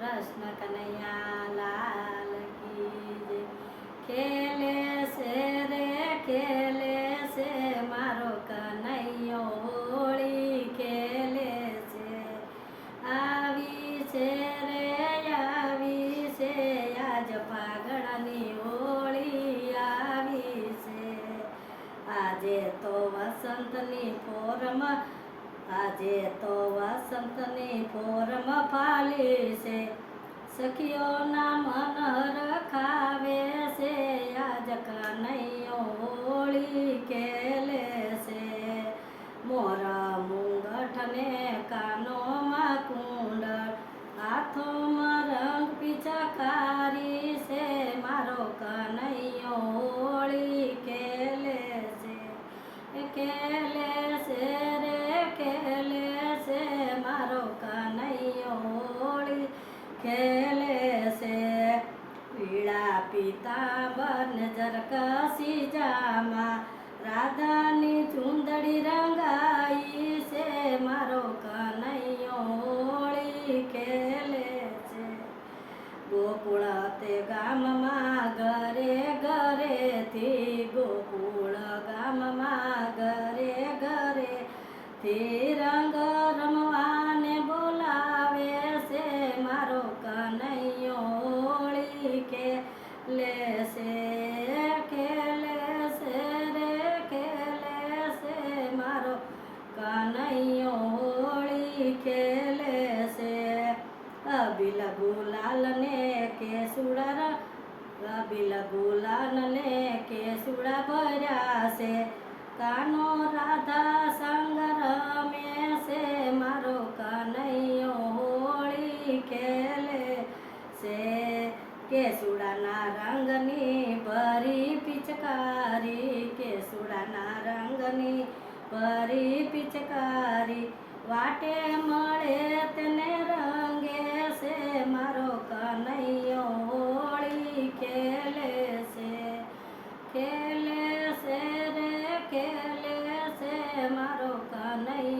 કૃષ્ણ કનૈયા લાલ કી ખેલે છે રે, ખેલે છે મારો કનૈયો હોળી, ખેલે છે. આવી છે રે, આવી છે, આજ ફાગણની હોળી, આવી છે. આજે તો વસંતની ફોરમ આજે તો વસંતની ફોરમ ફાલી છે. સખીઓના મન રખાવે ખેલે છે પીળા પિતાંબર ને જરકસી જામા. રાધાની ચુંદડી રંગાઈ છે. મારો કનૈયો હોળી ખેલે છે ગોકુળ તે ગામમાં ઘરે ઘરેથી ગોકુળ ગામમાં ઘરે ઘરેથી રંગ રમવાને બોલાવે છે. મારો કનૈયો હોળી ખેલે છે ખેલે છે રે ખેલે છે મારો કનૈયો હોળી ખેલે છે અબિલ ગુલાલ ને કેસુડા અબિલ ગુલાલ ને કેસુડા ભર્યા છે. કાનો રાધા સંગ છે. કે સુડાના રંગની ભરી પિચકારી કે સુડાના રંગની ભરી પિચકારી, વાટે મળે તેને રંગે છે. મારો કનૈયો હોળી ખેલે છે. ખેલે છે રે, ખેલે છે મારો કનૈયો.